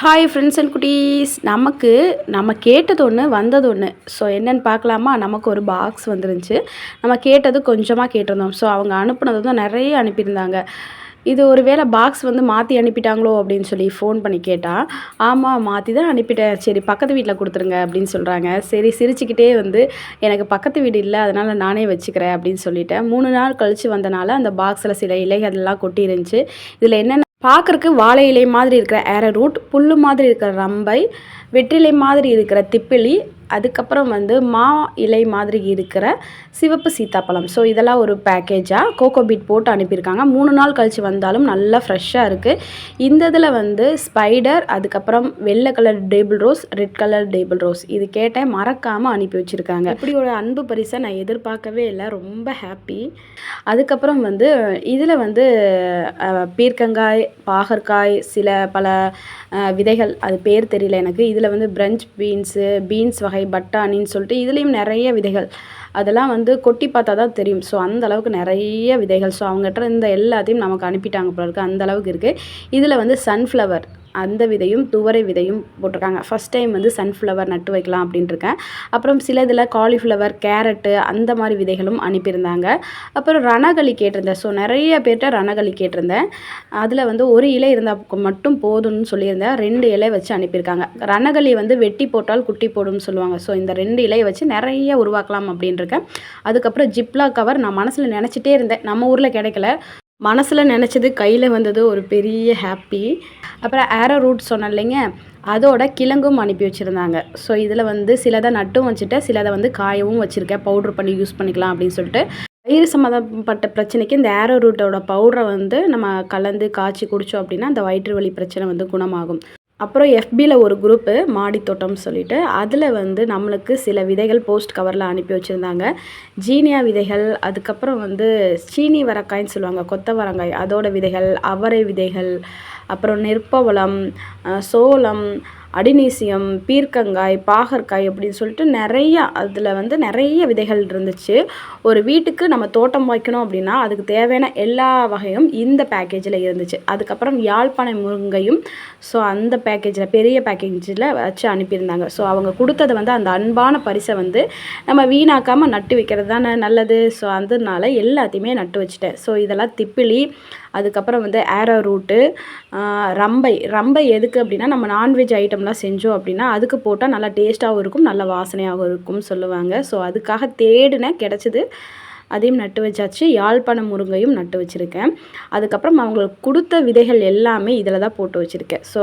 Hi friends and குட்டீஸ் நமக்கு நம்ம கேட்டது ஒன்று வந்தது ஒன்று ஸோ என்னென்னு பார்க்கலாமா? நமக்கு ஒரு பாக்ஸ் வந்துருந்துச்சு. நம்ம கேட்டது கொஞ்சமாக கேட்டிருந்தோம். ஸோ அவங்க அனுப்புனது வந்து நிறைய அனுப்பியிருந்தாங்க. இது ஒரு வேளை பாக்ஸ் வந்து மாற்றி அனுப்பிட்டாங்களோ அப்படின்னு சொல்லி ஃபோன் பண்ணி கேட்டால் ஆமாம் மாற்றி தான் அனுப்பிட்டேன். சரி பக்கத்து வீட்டில் கொடுத்துருங்க அப்படின்னு சொல்கிறாங்க சரி சிரிச்சுக்கிட்டே வந்து எனக்கு பக்கத்து வீடு இல்லை அதனால் நானே வச்சுக்கிறேன் அப்படின்னு சொல்லிட்டேன். மூணு நாள் கழித்து வந்தனால அந்த பாக்ஸில் சில இலைகள்லாம் கொட்டி இருந்துச்சு இதில் என்னென்ன பார்க்குறக்கு வாழை இலை மாதிரி இருக்கிற ஏரரூட் புல் மாதிரி இருக்கிற ரம்பை வெற்றிலை மாதிரி இருக்கிற திப்பிலி அதுக்கப்புறம் வந்து மா இலை மாதிரி இருக்கிற சிவப்பு சீத்தாப்பழம். ஸோ இதெல்லாம் ஒரு பேக்கேஜாக கோகோ பீட் போட்டு அனுப்பியிருக்காங்க. மூணு நாள் கழித்து வந்தாலும் நல்லா ஃப்ரெஷ்ஷாக இருக்குது இந்த இதில் வந்து ஸ்பைடர் அதுக்கப்புறம் வெள்ளை colour table rose red colour table rose இது கேட்டேன் மறக்காமல் அனுப்பி வச்சுருக்காங்க. இப்படி ஒரு அன்பு பரிசை நான் எதிர்பார்க்கவே இல்லை. ரொம்ப ஹாப்பி அதுக்கப்புறம் வந்து இதில் வந்து பீர்க்கங்காய் பாகற்காய் சில பல விதைகள். அது பேர் தெரியல எனக்கு. இதில் வந்து பிரஞ்ச் பீன்ஸு பீன்ஸ் வகை பட்டாணின்னு சொல்லிட்டு இதுலேயும் நிறைய விதைகள். அதெல்லாம் வந்து கொட்டி பார்த்தா தான் தெரியும். ஸோ அந்த அளவுக்கு நிறைய விதைகள். ஸோ அவங்ககிட்ட இந்த எல்லாத்தையும் நமக்கு அனுப்பிட்டாங்க போல இருக்குது அந்த அளவுக்கு இருக்குது இதில் வந்து சன்ஃப்ளவர் அந்த விதையும் துவரை விதையும் போட்டிருக்காங்க. ஃபஸ்ட் டைம் வந்து சன்ஃப்ளவர் நட்டு வைக்கலாம் அப்படின்ட்டுருக்கேன். அப்புறம் சில இதில் காலிஃப்ளவர் கேரட்டு அந்த மாதிரி விதைகளும் அனுப்பியிருந்தாங்க. அப்புறம் ரணகளி கேட்டிருந்தேன். ஸோ நிறைய பேர்கிட்ட ரணகளி கேட்டிருந்தேன். அதில் வந்து ஒரு இலை இருந்தால் மட்டும் போதும்னு சொல்லியிருந்தேன். ரெண்டு இலை வச்சு அனுப்பியிருக்காங்க. ரணகளி வந்து வெட்டி போட்டால் குட்டி போடும்னு சொல்லுவாங்க. ஸோ இந்த ரெண்டு இலையை வச்சு நிறைய உருவாக்கலாம் அப்படின்ட்டுருக்கேன். அதுக்கப்புறம் ஜிப்லா கவர் நான் மனசில் நினச்சிட்டே இருந்தேன். நம்ம ஊரில் கிடைக்கல. மனசில் நினச்சது கையில் வந்தது ஒரு பெரிய ஹாப்பி அப்புறம் ஆரோ ரூட் சொன்னேன் இல்லைங்க அதோட கிழங்கும் அனுப்பி வச்சுருந்தாங்க. ஸோ இதில் வந்து சிலதை நட்டும் வச்சுட்டேன் சிலதை வந்து காயவும் வச்சுருக்கேன். பவுட்ரு பண்ணி யூஸ் பண்ணிக்கலாம் அப்படின்னு சொல்லிட்டு. வயிறு சம்மந்தப்பட்ட பிரச்சனைக்கு இந்த ஆரோ ரூட்டோட பவுடரை வந்து நம்ம கலந்து காய்ச்சி குடித்தோம் அப்படின்னா அந்த வயிற்று வலி பிரச்சனை வந்து குணமாகும். அப்புறம் எஃபியில் ஒரு குரூப்பு மாடித்தோட்டம்னு சொல்லிட்டு அதில் வந்து நம்மளுக்கு சில விதைகள் போஸ்ட் கவரில் அனுப்பி வச்சுருந்தாங்க. ஜீனியா விதைகள் அதுக்கப்புறம் வந்து சீனி வரக்காய்ன்னு சொல்லுவாங்க கொத்தவரங்காய் அதோட விதைகள் அவரை விதைகள் அப்புறம் நெற்பவளம் சோளம் அடினீசியம் பீர்க்கங்காய் பாகற்காய் அப்படின்னு சொல்லிட்டு நிறையா அதில் வந்து நிறைய விதைகள் இருந்துச்சு. ஒரு வீட்டுக்கு நம்ம தோட்டம் வைக்கணும் அப்படின்னா அதுக்கு தேவையான எல்லா வகையும் இந்த பேக்கேஜில் இருந்துச்சு. அதுக்கப்புறம் யாழ்ப்பாணை முருங்கையும் ஸோ அந்த பேக்கேஜில் பெரிய பேக்கேஜில் வச்சு அனுப்பியிருந்தாங்க. ஸோ அவங்க கொடுத்தது வந்து அந்த அன்பான பரிசை வந்து நம்ம வீணாக்காமல் நட்டு வைக்கிறது தானே நல்லது. ஸோ அதனால எல்லாத்தையுமே நட்டு வச்சுட்டேன். ஸோ இதெல்லாம் திப்பிலி அதுக்கப்புறம் வந்து ஏரோ ரூட்டு ரம்பை ரம்பை எதுக்கு அப்படின்னா நம்ம நான்வெஜ் ஐட்டம்லாம் செஞ்சோம் அப்படின்னா அதுக்கு போட்டால் நல்லா டேஸ்ட்டாகவும் இருக்கும் நல்ல வாசனையாகவும் இருக்கும்னு சொல்லுவாங்க. ஸோ அதுக்காக தேடினேன் கிடச்சிது அதையும் நட்டு வச்சாச்சு. யாழ்ப்பாண முருங்கையும் நட்டு வச்சுருக்கேன். அதுக்கப்புறம் அவங்களுக்கு கொடுத்த விதைகள் எல்லாமே இதில் தான் போட்டு வச்சுருக்கேன். ஸோ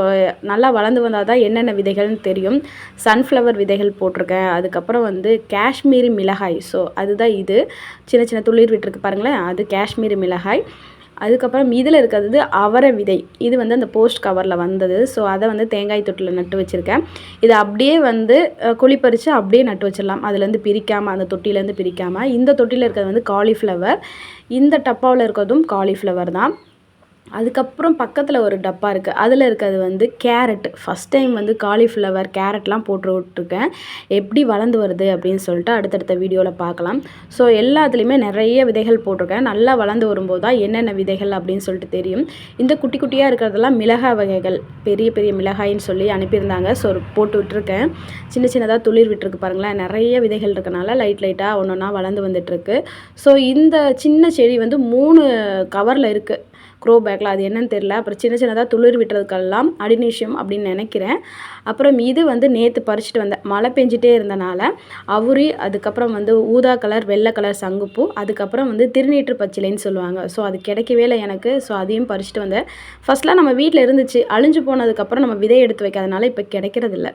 நல்லா வளர்ந்து வந்தால் தான் என்னென்ன விதைகள்னு தெரியும். சன்ஃப்ளவர் விதைகள் போட்டிருக்கேன். அதுக்கப்புறம் வந்து காஷ்மீரி மிளகாய். ஸோ அதுதான் இது. சின்ன சின்ன துளிர் விட்டுருக்கு பாருங்களேன். அது காஷ்மீரி மிளகாய். அதுக்கப்புறம் இதில் இருக்கிறது அவரை விதை. இது வந்து அந்த போஸ்ட் கவரில் வந்தது. ஸோ அதை வந்து தேங்காய் தொட்டில் நட்டு வச்சுருக்கேன். இதை அப்படியே வந்து குழி பறித்து அப்படியே நட்டு வச்சிடலாம். அதுலேருந்து பிரிக்காமல் அந்த தொட்டிலேருந்து பிரிக்காமல் இந்த தொட்டியில் இருக்கிறது வந்து காலிஃப்ளவர் இந்த டப்பாவில் இருக்கிறதும் காலிஃப்ளவர் தான். அதுக்கப்புறம் பக்கத்தில் ஒரு டப்பா இருக்குது அதில் இருக்கிறது வந்து கேரட். ஃபஸ்ட் டைம் வந்து காலிஃப்ளவர் கேரட்லாம் போட்டு விட்ருக்கேன் எப்படி வளர்ந்து வருது அப்படின்னு சொல்லிட்டு அடுத்தடுத்த வீடியோவில் பார்க்கலாம். ஸோ எல்லாத்துலேயுமே நிறைய விதைகள் போட்டிருக்கேன். நல்லா வளர்ந்து வரும்போது தான் என்னென்ன விதைகள் அப்படின்னு சொல்லிட்டு தெரியும். இந்த குட்டி குட்டியாக இருக்கிறதெல்லாம் மிளகாய் வகைகள். பெரிய பெரிய மிளகாயின்னு சொல்லி அனுப்பியிருந்தாங்க. ஸோ போட்டு விட்டுருக்கேன். சின்ன சின்னதாக துளிர் விட்டுருக்கு பாருங்களேன். நிறைய விதைகள் இருக்கனால லைட் லைட்டாக ஒன்று ஒன்றா வளர்ந்து வந்துட்டுருக்கு ஸோ இந்த சின்ன செடி வந்து மூணு கவரில் இருக்குது க்ரோ பேக்கில் அது என்னன்னு தெரில அப்புறம் சின்ன சின்னதாக துளிர் விட்டுறதுக்கெல்லாம் அடினீஷியம் அப்படின்னு நினைக்கிறேன். அப்புறம் இது வந்து நேற்று பறிச்சுட்டு வந்தேன் மழை பெஞ்சிட்டே இருந்தனால அவுரி அதுக்கப்புறம் வந்து ஊதா கலர் வெள்ளை கலர் சங்குப்பூ அதுக்கப்புறம் வந்து திருநீற்று பச்சிலைன்னு சொல்லுவாங்க. ஸோ அது கிடைக்கவே இல்லை எனக்கு. ஸோ அதையும் பறிச்சுட்டு வந்தேன். ஃபஸ்ட்லாம் நம்ம வீட்டில் இருந்துச்சு. அழிஞ்சு போனதுக்கப்புறம் நம்ம விதை எடுத்து வைக்காதனால இப்போ கிடைக்கிறதில்ல.